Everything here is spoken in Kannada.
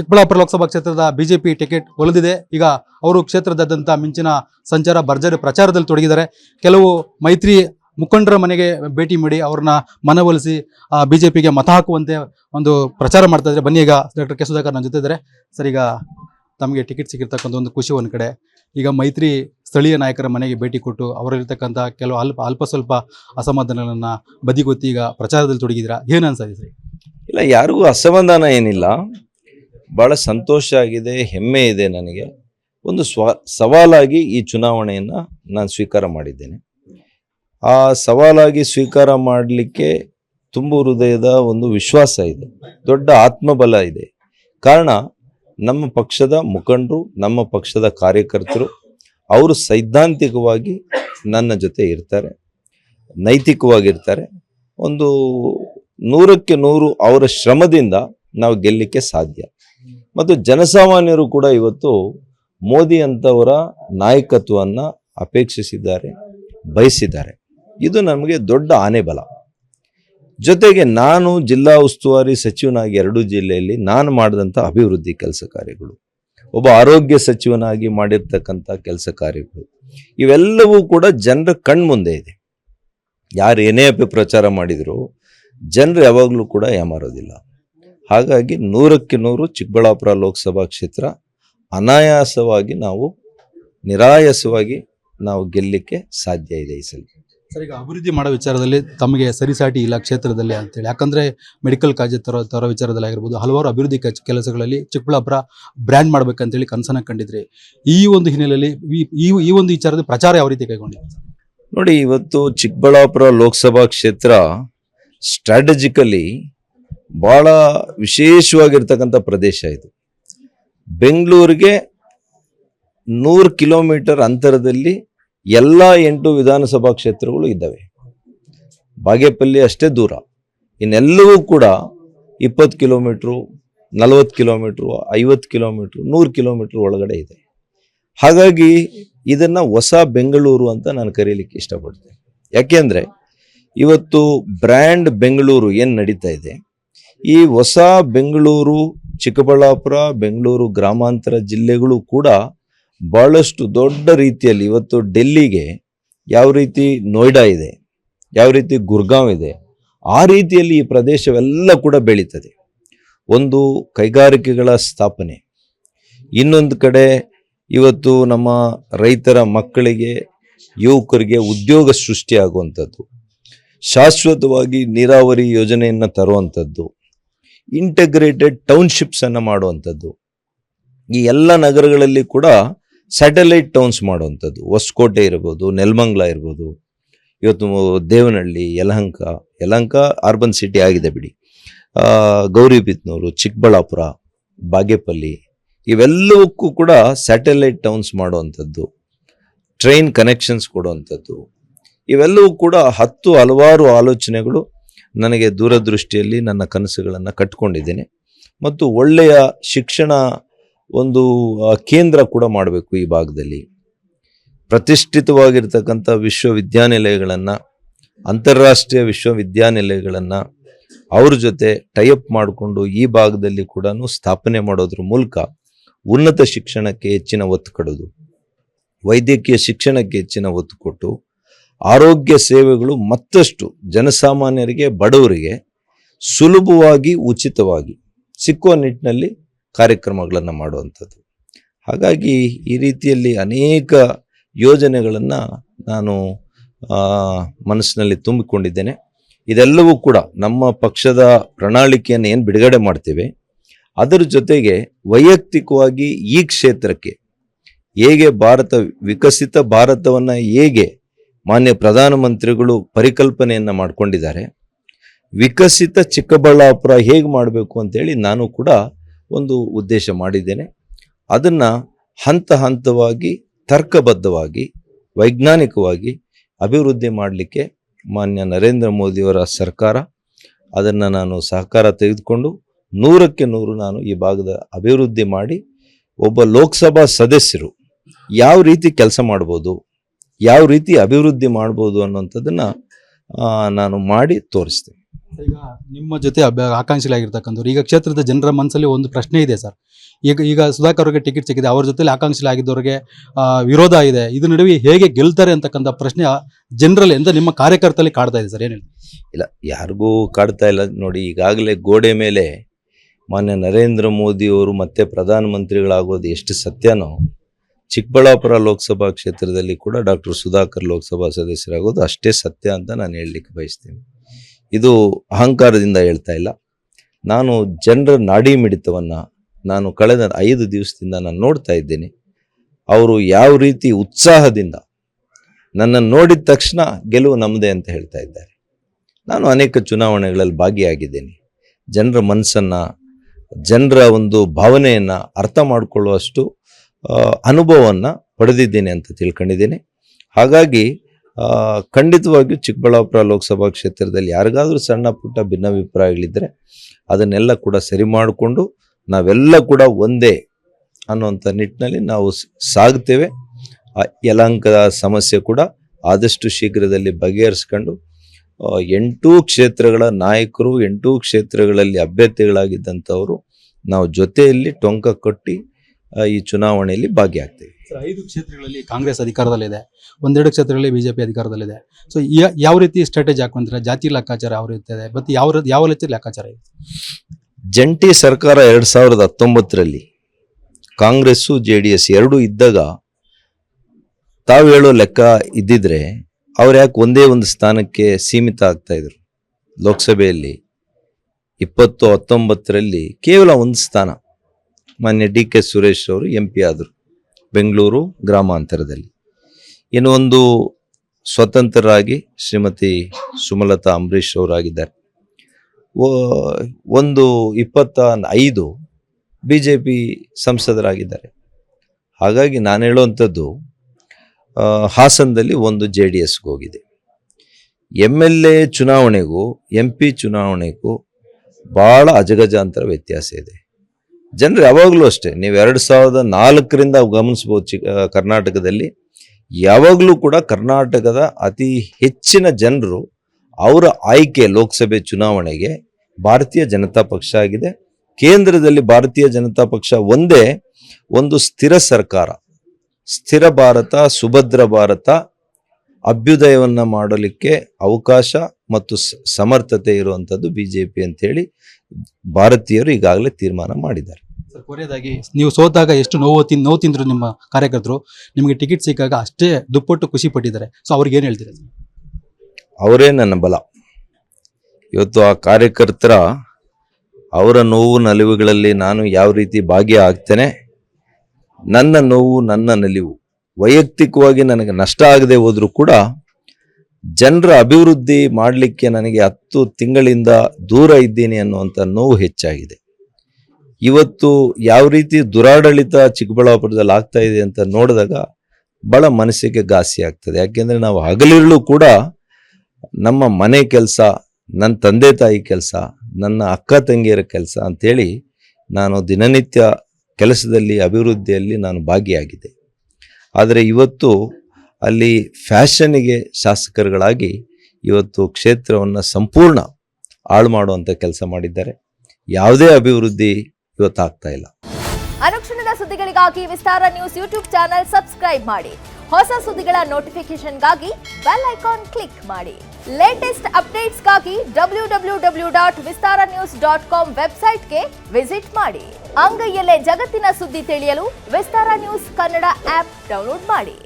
ಚಿಕ್ಕಬಳ್ಳಾಪುರ ಲೋಕಸಭಾ ಕ್ಷೇತ್ರದ ಬಿಜೆಪಿ ಟಿಕೆಟ್ ಒಲಿದಿದೆ. ಈಗ ಅವರು ಕ್ಷೇತ್ರದಾದ್ಯಂತ ಮಿಂಚಿನ ಸಂಚಾರ ಭರ್ಜರಿ ಪ್ರಚಾರದಲ್ಲಿ ತೊಡಗಿದ್ದಾರೆ. ಕೆಲವು ಮೈತ್ರಿ ಮುಖಂಡರ ಮನೆಗೆ ಭೇಟಿ ಮಾಡಿ ಅವ್ರನ್ನ ಮನವೊಲಿಸಿ ಬಿಜೆಪಿಗೆ ಮತ ಹಾಕುವಂತೆ ಒಂದು ಪ್ರಚಾರ ಮಾಡ್ತಾ ಬನ್ನಿ ಈಗ ಡಾಕ್ಟರ್ ಕೆ ಸುಧಾಕರ್ ನನ್ನ ಜೊತೆ ಇದ್ದಾರೆ ಸರ್, ಈಗ ತಮಗೆ ಟಿಕೆಟ್ ಸಿಕ್ಕಿರ್ತಕ್ಕಂಥ ಒಂದು ಖುಷಿ ಒಂದು ಕಡೆ. ಈಗ ಮೈತ್ರಿ ಸ್ಥಳೀಯ ನಾಯಕರ ಮನೆಗೆ ಭೇಟಿ ಕೊಟ್ಟು ಅವರಲ್ಲಿರ್ತಕ್ಕಂಥ ಕೆಲವು ಅಲ್ಪ ಅಲ್ಪ ಸ್ವಲ್ಪ ಅಸಮಾಧಾನಗಳನ್ನ ಬದಿಗೊತ್ತಿ ಈಗ ಪ್ರಚಾರದಲ್ಲಿ ತೊಡಗಿದಿರಾ ಏನು ಅನ್ಸಿದೆ ಸರ್? ಇಲ್ಲ, ಯಾರಿಗೂ ಅಸಮಾಧಾನ ಏನಿಲ್ಲ. ಭಾಳ ಸಂತೋಷ ಆಗಿದೆ, ಹೆಮ್ಮೆ ಇದೆ ನನಗೆ. ಒಂದು ಸ್ವ, ಸವಾಲಾಗಿ ಈ ಚುನಾವಣೆಯನ್ನು ನಾನು ಸ್ವೀಕಾರ ಮಾಡಿದ್ದೇನೆ. ಆ ಸವಾಲಾಗಿ ಸ್ವೀಕಾರ ಮಾಡಲಿಕ್ಕೆ ತುಂಬು ಹೃದಯದ ಒಂದು ವಿಶ್ವಾಸ ಇದೆ, ದೊಡ್ಡ ಆತ್ಮಬಲ ಇದೆ. ಕಾರಣ, ನಮ್ಮ ಪಕ್ಷದ ಮುಖಂಡರು, ನಮ್ಮ ಪಕ್ಷದ ಕಾರ್ಯಕರ್ತರು, ಅವರು ಸೈದ್ಧಾಂತಿಕವಾಗಿ ನನ್ನ ಜೊತೆ ಇರ್ತಾರೆ, ನೈತಿಕವಾಗಿರ್ತಾರೆ. ಒಂದು ನೂರಕ್ಕೆ ನೂರು ಅವರ ಶ್ರಮದಿಂದ ನಾವು ಗೆಲ್ಲಲಿಕ್ಕೆ ಸಾಧ್ಯ. ಮತ್ತು ಜನಸಾಮಾನ್ಯರು ಕೂಡ ಇವತ್ತು ಮೋದಿ ಅಂತವರ ನಾಯಕತ್ವವನ್ನು ಅಪೇಕ್ಷಿಸಿದ್ದಾರೆ, ಬಯಸಿದ್ದಾರೆ. ಇದು ನಮಗೆ ದೊಡ್ಡ ಆನೆಬಲ. ಜೊತೆಗೆ ನಾನು ಜಿಲ್ಲಾ ಉಸ್ತುವಾರಿ ಸಚಿವನಾಗಿ ಎರಡು ಜಿಲ್ಲೆಯಲ್ಲಿ ನಾನು ಮಾಡಿದಂಥ ಅಭಿವೃದ್ಧಿ ಕೆಲಸ ಕಾರ್ಯಗಳು, ಒಬ್ಬ ಆರೋಗ್ಯ ಸಚಿವನಾಗಿ ಮಾಡಿರ್ತಕ್ಕಂಥ ಕೆಲಸ ಕಾರ್ಯಗಳು, ಇವೆಲ್ಲವೂ ಕೂಡ ಜನರ ಕಣ್ಮುಂದೆ ಇದೆ. ಯಾರು ಏನೇ ಪ್ರಚಾರ ಮಾಡಿದರೂ ಜನರು ಯಾವಾಗಲೂ ಕೂಡ ಏಮಾರೋದಿಲ್ಲ ಹಾಗಾಗಿ ನೂರಕ್ಕೆ ನೂರು ಚಿಕ್ಕಬಳ್ಳಾಪುರ ಲೋಕಸಭಾ ಕ್ಷೇತ್ರ ಅನಾಯಾಸವಾಗಿ ನಾವು ನಿರಾಯಾಸವಾಗಿ ನಾವು ಗೆಲ್ಲಲಿಕ್ಕೆ ಸಾಧ್ಯ ಇದೆ ಈ ಸಲ. ಸರ್ ಈಗ ಅಭಿವೃದ್ಧಿ ಮಾಡೋ ವಿಚಾರದಲ್ಲಿ ತಮಗೆ ಸರಿಸಾಟಿ ಇಲ್ಲ ಕ್ಷೇತ್ರದಲ್ಲಿ ಅಂತೇಳಿ. ಯಾಕಂದರೆ ಮೆಡಿಕಲ್ ಕಾಲೇಜ್ ತರೋ ತರೋ ವಿಚಾರದಲ್ಲಿ ಆಗಿರ್ಬೋದು ಹಲವಾರು ಅಭಿವೃದ್ಧಿ ಕೆಚ್- ಕೆಲಸಗಳಲ್ಲಿ ಚಿಕ್ಕಬಳ್ಳಾಪುರ ಬ್ರ್ಯಾಂಡ್ ಮಾಡಬೇಕಂತೇಳಿ ಕನಸನ್ನ ಕಂಡಿದ್ರಿ ಈ ಒಂದು ಹಿನ್ನೆಲೆಯಲ್ಲಿ ಈ- ಈ ಈ ಒಂದು ವಿಚಾರದ ಪ್ರಚಾರ ಯಾವ ರೀತಿ ಕೈಗೊಂಡಿದೆ? ನೋಡಿ ಇವತ್ತು ಚಿಕ್ಕಬಳ್ಳಾಪುರ ಲೋಕಸಭಾ ಕ್ಷೇತ್ರ ಸ್ಟ್ರಾಟಜಿಕಲಿ ಬಹಳ ವಿಶೇಷವಾಗಿರ್ತಕ್ಕಂಥ ಪ್ರದೇಶ ಇದು. ಬೆಂಗಳೂರಿಗೆ ನೂರು ಕಿಲೋಮೀಟರ್ ಅಂತರದಲ್ಲಿ ಎಲ್ಲ ಎಂಟು ವಿಧಾನಸಭಾ ಕ್ಷೇತ್ರಗಳು ಇದ್ದಾವೆ. ಬಾಗೇಪಲ್ಲಿ ಅಷ್ಟೇ ದೂರ. ಇನ್ನೆಲ್ಲವೂ ಕೂಡ ಇಪ್ಪತ್ತು ಕಿಲೋಮೀಟ್ರು, ನಲವತ್ತು ಕಿಲೋಮೀಟ್ರು, ಐವತ್ತು ಕಿಲೋಮೀಟ್ರು, ನೂರು ಕಿಲೋಮೀಟ್ರ್ ಒಳಗಡೆ ಇದೆ. ಹಾಗಾಗಿ ಇದನ್ನ ಹೊಸ ಬೆಂಗಳೂರು ಅಂತ ನಾನು ಕರೀಲಿಕ್ಕೆ ಇಷ್ಟಪಡ್ತೇನೆ. ಯಾಕೆಂದ್ರೆ ಇವತ್ತು ಬ್ರ್ಯಾಂಡ್ ಬೆಂಗಳೂರು ಏನು ನಡೀತಾ ಇದೆ? ಈ ಹೊಸ ಬೆಂಗಳೂರು, ಚಿಕ್ಕಬಳ್ಳಾಪುರ, ಬೆಂಗಳೂರು ಗ್ರಾಮಾಂತರ ಜಿಲ್ಲೆಗಳು ಕೂಡ ಬಹಳಷ್ಟು ದೊಡ್ಡ ರೀತಿಯಲ್ಲಿ ಇವತ್ತು ಡೆಲ್ಲಿಗೆ ಯಾವ ರೀತಿ ನೋಯ್ಡಾ ಇದೆ, ಯಾವ ರೀತಿ ಗುರ್ಗಾಂವ್ ಇದೆ, ಆ ರೀತಿಯಲ್ಲಿ ಈ ಪ್ರದೇಶವೆಲ್ಲ ಕೂಡ ಬೆಳೀತದೆ. ಒಂದು ಕೈಗಾರಿಕೆಗಳ ಸ್ಥಾಪನೆ. ಇನ್ನೊಂದು ಕಡೆ ಇವತ್ತು ನಮ್ಮ ರೈತರ ಮಕ್ಕಳಿಗೆ, ಯುವಕರಿಗೆ ಉದ್ಯೋಗ ಸೃಷ್ಟಿಯಾಗುವಂಥದ್ದು. ಶಾಶ್ವತವಾಗಿ ನೀರಾವರಿ ಯೋಜನೆಯನ್ನು ತರುವಂಥದ್ದು. ಇಂಟಗ್ರೇಟೆಡ್ ಟೌನ್ಶಿಪ್ಸ್ ಅನ್ನು ಮಾಡುವಂಥದ್ದು. ಈ ಎಲ್ಲ ನಗರಗಳಲ್ಲಿ ಕೂಡ ಸ್ಯಾಟಲೈಟ್ ಟೌನ್ಸ್ ಮಾಡುವಂಥದ್ದು. ಹೊಸಕೋಟೆ ಇರ್ಬೋದು, ನೆಲಮಂಗ್ಲ ಇರ್ಬೋದು, ಇವತ್ತು ದೇವನಹಳ್ಳಿ, ಯಲಹಂಕ ಯಲಹಂಕ ಅರ್ಬನ್ ಸಿಟಿ ಆಗಿದೆ ಬಿಡಿ. ಗೌರಿಬಿದ್ನೂರು, ಚಿಕ್ಕಬಳ್ಳಾಪುರ, ಬಾಗೇಪಲ್ಲಿ, ಇವೆಲ್ಲವಕ್ಕೂ ಕೂಡ ಸ್ಯಾಟಲೈಟ್ ಟೌನ್ಸ್ ಮಾಡುವಂಥದ್ದು. ಟ್ರೈನ್ ಕನೆಕ್ಷನ್ಸ್ ಕೊಡುವಂಥದ್ದು. ಇವೆಲ್ಲವೂ ಕೂಡ ಹತ್ತು ಹಲವಾರು ಆಲೋಚನೆಗಳು ನನಗೆ ದೂರದೃಷ್ಟಿಯಲ್ಲಿ ನನ್ನ ಕನಸುಗಳನ್ನು ಕಟ್ಕೊಂಡಿದ್ದೇನೆ. ಮತ್ತು ಒಳ್ಳೆಯ ಶಿಕ್ಷಣ ಒಂದು ಕೇಂದ್ರ ಕೂಡ ಮಾಡಬೇಕು ಈ ಭಾಗದಲ್ಲಿ. ಪ್ರತಿಷ್ಠಿತವಾಗಿರ್ತಕ್ಕಂಥ ವಿಶ್ವವಿದ್ಯಾನಿಲಯಗಳನ್ನು, ಅಂತಾರಾಷ್ಟ್ರೀಯ ವಿಶ್ವವಿದ್ಯಾನಿಲಯಗಳನ್ನು ಅವ್ರ ಜೊತೆ ಟೈಅಪ್ ಮಾಡಿಕೊಂಡು ಈ ಭಾಗದಲ್ಲಿ ಕೂಡ ಸ್ಥಾಪನೆ ಮಾಡೋದ್ರ ಮೂಲಕ ಉನ್ನತ ಶಿಕ್ಷಣಕ್ಕೆ ಹೆಚ್ಚಿನ ಒತ್ತು ಕೊಡೋದು. ವೈದ್ಯಕೀಯ ಶಿಕ್ಷಣಕ್ಕೆ ಹೆಚ್ಚಿನ ಒತ್ತು ಕೊಟ್ಟು ಆರೋಗ್ಯ ಸೇವೆಗಳು ಮತ್ತಷ್ಟು ಜನಸಾಮಾನ್ಯರಿಗೆ, ಬಡವರಿಗೆ ಸುಲಭವಾಗಿ, ಉಚಿತವಾಗಿ ಸಿಕ್ಕುವ ನಿಟ್ಟಿನಲ್ಲಿ ಕಾರ್ಯಕ್ರಮಗಳನ್ನು ಮಾಡುವಂಥದ್ದು. ಹಾಗಾಗಿ ಈ ರೀತಿಯಲ್ಲಿ ಅನೇಕ ಯೋಜನೆಗಳನ್ನು ನಾನು ಮನಸ್ಸಿನಲ್ಲಿ ತುಂಬಿಕೊಂಡಿದ್ದೇನೆ. ಇದೆಲ್ಲವೂ ಕೂಡ ನಮ್ಮ ಪಕ್ಷದ ಪ್ರಣಾಳಿಕೆಯನ್ನು ಏನು ಬಿಡುಗಡೆ ಮಾಡ್ತೇವೆ, ಅದರ ಜೊತೆಗೆ ವೈಯಕ್ತಿಕವಾಗಿ ಈ ಕ್ಷೇತ್ರಕ್ಕೆ ಹೇಗೆ ಭಾರತ ವಿಕಸಿತ ಭಾರತವನ್ನು ಹೇಗೆ ಮಾನ್ಯ ಪ್ರಧಾನಮಂತ್ರಿಗಳು ಪರಿಕಲ್ಪನೆಯನ್ನು ಮಾಡಿಕೊಂಡಿದ್ದಾರೆ. ವಿಕಸಿತ ಚಿಕ್ಕಬಳ್ಳಾಪುರ ಹೇಗೆ ಮಾಡಬೇಕು ಅಂತೇಳಿ ನಾನು ಕೂಡ ಒಂದು ಉದ್ದೇಶ ಮಾಡಿದ್ದೇನೆ. ಅದನ್ನು ಹಂತ ಹಂತವಾಗಿ, ತರ್ಕಬದ್ಧವಾಗಿ, ವೈಜ್ಞಾನಿಕವಾಗಿ ಅಭಿವೃದ್ಧಿ ಮಾಡಲಿಕ್ಕೆ ಮಾನ್ಯ ನರೇಂದ್ರ ಮೋದಿಯವರ ಸರ್ಕಾರ, ಅದನ್ನು ನಾನು ಸಹಕಾರ ತೆಗೆದುಕೊಂಡು ನೂರಕ್ಕೆ ನೂರು ನಾನು ಈ ಭಾಗದ ಅಭಿವೃದ್ಧಿ ಮಾಡಿ ಒಬ್ಬ ಲೋಕಸಭಾ ಸದಸ್ಯರು ಯಾವ ರೀತಿ ಕೆಲಸ ಮಾಡ್ಬೋದು ಯಾವ ರೀತಿ ಅಭಿವೃದ್ಧಿ ಮಾಡ್ಬೋದು ಅನ್ನೋಂಥದ್ದನ್ನು ನಾನು ಮಾಡಿ ತೋರಿಸ್ತೇನೆ. ಈಗ ನಿಮ್ಮ ಜೊತೆ ಅಭ್ಯ ಆಕಾಂಕ್ಷಿಗಳಾಗಿರ್ತಕ್ಕಂಥವ್ರು ಈಗ ಕ್ಷೇತ್ರದ ಜನರ ಮನಸ್ಸಲ್ಲಿ ಒಂದು ಪ್ರಶ್ನೆ ಇದೆ ಸರ್. ಈಗ ಈಗ ಸುಧಾಕರ್ ಅವರಿಗೆ ಟಿಕೆಟ್ ಸಿಕ್ಕಿದೆ ಅವ್ರ ಜೊತೆಲಿ ಆಕಾಂಕ್ಷಿಗಳಾಗಿದ್ದವ್ರಿಗೆ ವಿರೋಧ ಇದೆ. ಇದ್ರ ನಡುವೆ ಹೇಗೆ ಗೆಲ್ತಾರೆ ಅಂತಕ್ಕಂಥ ಪ್ರಶ್ನೆ ಜನರಲ್ಲಿ ಅಂತ ನಿಮ್ಮ ಕಾರ್ಯಕರ್ತರಲ್ಲಿ ಕಾಡ್ತಾ ಇದೆ ಸರ್ ಏನು ಇಲ್ಲ ಯಾರಿಗೂ ಕಾಡ್ತಾ ಇಲ್ಲ. ನೋಡಿ ಈಗಾಗಲೇ ಗೋಡೆ ಮೇಲೆ ಮಾನ್ಯ ನರೇಂದ್ರ ಮೋದಿಯವರು ಮತ್ತೆ ಪ್ರಧಾನಮಂತ್ರಿಗಳಾಗೋದು ಎಷ್ಟು ಸತ್ಯನೋ ಚಿಕ್ಕಬಳ್ಳಾಪುರ ಲೋಕಸಭಾ ಕ್ಷೇತ್ರದಲ್ಲಿ ಕೂಡ ಡಾಕ್ಟರ್ ಸುಧಾಕರ್ ಲೋಕಸಭಾ ಸದಸ್ಯರಾಗೋದು ಅಷ್ಟೇ ಸತ್ಯ ಅಂತ ನಾನು ಹೇಳಲಿಕ್ಕೆ ಬಯಸ್ತೀನಿ. ಇದು ಅಹಂಕಾರದಿಂದ ಹೇಳ್ತಾ ಇಲ್ಲ. ನಾನು ಜನರ ನಾಡಿ ಮಿಡಿತವನ್ನು ನಾನು ಕಳೆದ ಐದು ದಿವಸದಿಂದ ನಾನು ನೋಡ್ತಾ ಇದ್ದೇನೆ. ಅವರು ಯಾವ ರೀತಿ ಉತ್ಸಾಹದಿಂದ ನನ್ನನ್ನು ನೋಡಿದ ತಕ್ಷಣ ಗೆಲುವು ನಮ್ಮದೇ ಅಂತ ಹೇಳ್ತಾ ಇದ್ದಾರೆ. ನಾನು ಅನೇಕ ಚುನಾವಣೆಗಳಲ್ಲಿ ಭಾಗಿಯಾಗಿದ್ದೇನೆ. ಜನರ ಮನಸ್ಸನ್ನು, ಜನರ ಒಂದು ಭಾವನೆಯನ್ನು ಅರ್ಥ ಮಾಡಿಕೊಳ್ಳುವಷ್ಟು ಅನುಭವವನ್ನು ಪಡೆದಿದ್ದೇನೆ ಅಂತ ತಿಳ್ಕೊಂಡಿದ್ದೇನೆ. ಹಾಗಾಗಿ ಖಂಡಿತವಾಗಿಯೂ ಚಿಕ್ಕಬಳ್ಳಾಪುರ ಲೋಕಸಭಾ ಕ್ಷೇತ್ರದಲ್ಲಿ ಯಾರಿಗಾದರೂ ಸಣ್ಣ ಪುಟ್ಟ ಭಿನ್ನಾಭಿಪ್ರಾಯಗಳಿದ್ದರೆ ಅದನ್ನೆಲ್ಲ ಕೂಡ ಸರಿ ಮಾಡಿಕೊಂಡು ನಾವೆಲ್ಲ ಕೂಡ ಒಂದೇ ಅನ್ನುವಂಥ ನಿಟ್ಟಿನಲ್ಲಿ ನಾವು ಸಾಗ್ತೇವೆ. ಆ ಯಲಾಂಕದ ಸಮಸ್ಯೆ ಕೂಡ ಆದಷ್ಟು ಶೀಘ್ರದಲ್ಲಿ ಬಗೆಹರಿಸ್ಕೊಂಡು ಎಂಟೂ ಕ್ಷೇತ್ರಗಳ ನಾಯಕರು, ಎಂಟೂ ಕ್ಷೇತ್ರಗಳಲ್ಲಿ ಅಭ್ಯರ್ಥಿಗಳಾಗಿದ್ದಂಥವರು ನಾವು ಜೊತೆಯಲ್ಲಿ ಟೊಂಕ ಕೊಟ್ಟು ಈ ಚುನಾವಣೆಯಲ್ಲಿ ಭಾಗಿಯಾಗ್ತೇವೆ. ಸರ್ ಐದು ಕ್ಷೇತ್ರಗಳಲ್ಲಿ ಕಾಂಗ್ರೆಸ್ ಅಧಿಕಾರದಲ್ಲಿದೆ ಒಂದೆರಡು ಕ್ಷೇತ್ರಗಳಲ್ಲಿ ಬಿಜೆಪಿ ಅಧಿಕಾರದಲ್ಲಿದೆ. ಸೊ ಯಾವ ರೀತಿ ಸ್ಟ್ರಾಟಜಿ ಹಾಕೊಂತೀರಾ? ಜಾತಿ ಲೆಕ್ಕಾಚಾರ ಯಾವ ರೀತಿ ಇದೆ? ಮತ್ತು ಯಾವ ರೀತಿ- ಯಾವ ರೀತಿ ಲೆಕ್ಕಾಚಾರ ಇದೆ? ಜಂಟಿ ಸರ್ಕಾರ ಎರಡು ಸಾವಿರದ ಹತ್ತೊಂಬತ್ತರಲ್ಲಿ ಕಾಂಗ್ರೆಸ್ಸು ಜೆ ಡಿ ಎಸ್ ಎರಡೂ ಇದ್ದಾಗ ತಾವು ಹೇಳೋ ಲೆಕ್ಕ ಇದ್ದಿದ್ರೆ ಅವ್ರು ಯಾಕೆ ಒಂದೇ ಒಂದು ಸ್ಥಾನಕ್ಕೆ ಸೀಮಿತ ಆಗ್ತಾ ಇದ್ರು? ಲೋಕಸಭೆಯಲ್ಲಿ ಇಪ್ಪತ್ತು ಹತ್ತೊಂಬತ್ತರಲ್ಲಿ ಕೇವಲ ಒಂದು ಸ್ಥಾನ. ಮಾನ್ಯ ಡಿ ಕೆ ಸುರೇಶ್ ಅವರು ಎಂ ಪಿ ಆದರು ಬೆಂಗಳೂರು ಗ್ರಾಮಾಂತರದಲ್ಲಿ. ಇನ್ನು ಒಂದು ಸ್ವತಂತ್ರರಾಗಿ ಶ್ರೀಮತಿ ಸುಮಲತಾ ಅಂಬರೀಶ್ ಅವರಾಗಿದ್ದಾರೆ. ಒಂದು ಇಪ್ಪತ್ತ ಐದು ಬಿ ಜೆ ಪಿ ಸಂಸದರಾಗಿದ್ದಾರೆ. ಹಾಗಾಗಿ ನಾನು ಹೇಳುವಂಥದ್ದು ಹಾಸನದಲ್ಲಿ ಒಂದು ಜೆ ಡಿ ಎಸ್ಗೆ ಹೋಗಿದೆ. ಎಂ ಎಲ್ ಎ ಚುನಾವಣೆಗೂ, ಎಂ ಪಿ ಚುನಾವಣೆಗೂ ಭಾಳ ಅಜಗಜಾಂತರ ವ್ಯತ್ಯಾಸ ಇದೆ. ಜನರು ಯಾವಾಗಲೂ ಅಷ್ಟೇ, ನೀವು ಎರಡು ಸಾವಿರದ ನಾಲ್ಕರಿಂದ ಗಮನಿಸ್ಬೋದು ಚಿ ಕರ್ನಾಟಕದಲ್ಲಿ, ಯಾವಾಗಲೂ ಕೂಡ ಕರ್ನಾಟಕದ ಅತಿ ಹೆಚ್ಚಿನ ಜನರು ಅವರ ಆಯ್ಕೆ ಲೋಕಸಭೆ ಚುನಾವಣೆಗೆ ಭಾರತೀಯ ಜನತಾ ಪಕ್ಷ ಆಗಿದೆ. ಕೇಂದ್ರದಲ್ಲಿ ಭಾರತೀಯ ಜನತಾ ಪಕ್ಷ ಒಂದೇ ಒಂದು ಸ್ಥಿರ ಸರ್ಕಾರ. ಸ್ಥಿರ ಭಾರತ, ಸುಭದ್ರ ಭಾರತ, ಅಭ್ಯುದಯವನ್ನು ಮಾಡಲಿಕ್ಕೆ ಅವಕಾಶ ಮತ್ತು ಸಮರ್ಥತೆ ಇರುವಂಥದ್ದು ಬಿ ಜೆ ಪಿ ಅಂತೇಳಿ ಭಾರತೀಯರು ಈಗಾಗಲೇ ತೀರ್ಮಾನ ಮಾಡಿದ್ದಾರೆ. ಸರ್ ಕೊನೆಯದಾಗಿ ನೀವು ಸೋತಾಗ ಎಷ್ಟು ನೋವು ತಿನ್ ನೋವು ತಿಂದ್ರು ನಿಮ್ಮ ಕಾರ್ಯಕರ್ತರು? ನಿಮಗೆ ಟಿಕೆಟ್ ಸಿಕ್ಕಾಗ ಅಷ್ಟೇ ದುಪ್ಪಟ್ಟು ಖುಷಿ ಪಟ್ಟಿದ್ದಾರೆ. ಸೊ ಅವ್ರಿಗೆ ಏನು ಹೇಳ್ತೀರಾ ಅವರೇ ನನ್ನ ಬಲ. ಇವತ್ತು ಆ ಕಾರ್ಯಕರ್ತರ ಅವರ ನೋವು ನಲಿವುಗಳಲ್ಲಿ ನಾನು ಯಾವ ರೀತಿ ಭಾಗಿಯಾಗ್ತೇನೆ ನನ್ನ ನೋವು ನನ್ನ ನಲಿವು. ವೈಯಕ್ತಿಕವಾಗಿ ನನಗೆ ನಷ್ಟ ಆಗದೆ ಹೋದರೂ ಕೂಡ ಜನರ ಅಭಿವೃದ್ಧಿ ಮಾಡಲಿಕ್ಕೆ ನನಗೆ ಹತ್ತು ತಿಂಗಳಿಂದ ದೂರ ಇದ್ದೀನಿ ಅನ್ನುವಂಥ ನೋವು ಹೆಚ್ಚಾಗಿದೆ. ಇವತ್ತು ಯಾವ ರೀತಿ ದುರಾಡಳಿತ ಚಿಕ್ಕಬಳ್ಳಾಪುರದಲ್ಲಿ ಆಗ್ತಾ ಇದೆ ಅಂತ ನೋಡಿದಾಗ ಬಹಳ ಮನಸ್ಸಿಗೆ ಘಾಸಿ ಆಗ್ತದೆ. ಯಾಕೆಂದರೆ ನಾವು ಹಗಲಿರುಳು ಕೂಡ ನಮ್ಮ ಮನೆ ಕೆಲಸ, ನನ್ನ ತಂದೆ ತಾಯಿ ಕೆಲಸ, ನನ್ನ ಅಕ್ಕ ತಂಗಿಯರ ಕೆಲಸ ಅಂಥೇಳಿ ನಾನು ದಿನನಿತ್ಯ ಕೆಲಸದಲ್ಲಿ, ಅಭಿವೃದ್ಧಿಯಲ್ಲಿ ನಾನು ಭಾಗಿಯಾಗಿದ್ದೆ ಆದರೆ ಇವತ್ತು ಅಲ್ಲಿ ಫ್ಯಾಷನ್ಗೆ ಶಾಸಕರುಗಳಾಗಿ ಇವತ್ತು ಕ್ಷೇತ್ರವನ್ನು ಸಂಪೂರ್ಣ ಹಾಳು ಮಾಡುವಂಥ ಕೆಲಸ ಮಾಡಿದ್ದಾರೆ. ಯಾವುದೇ ಅಭಿವೃದ್ಧಿ ಇವತ್ತಾಗ್ತಾ ಇಲ್ಲ. ಅನುಕ್ಷಣದ ಸುದ್ದಿಗಳಿಗಾಗಿ Vistara news YouTube channel subscribe ಮಾಡಿ. ಹೊಸ ಸುದ್ದಿಗಳ ನೋಟಿಫಿಕೇಶನ್ಗಾಗಿ ಬೆಲ್ ಐಕಾನ್ ಕ್ಲಿಕ್ ಮಾಡಿ. Latest ಅಪ್ಡೇಟ್ಸ್ಗಾಗಿ W W W dot Vistara news dot com ವೆಬ್ಸೈಟ್ಗೆ ವಿಸಿಟ್ ಮಾಡಿ. ಅಂಗೈಯಲ್ಲೇ ಜಗತ್ತಿನ ಸುದ್ದಿ ತಿಳಿಯಲು Vistara news Kannada app download ಮಾಡಿ.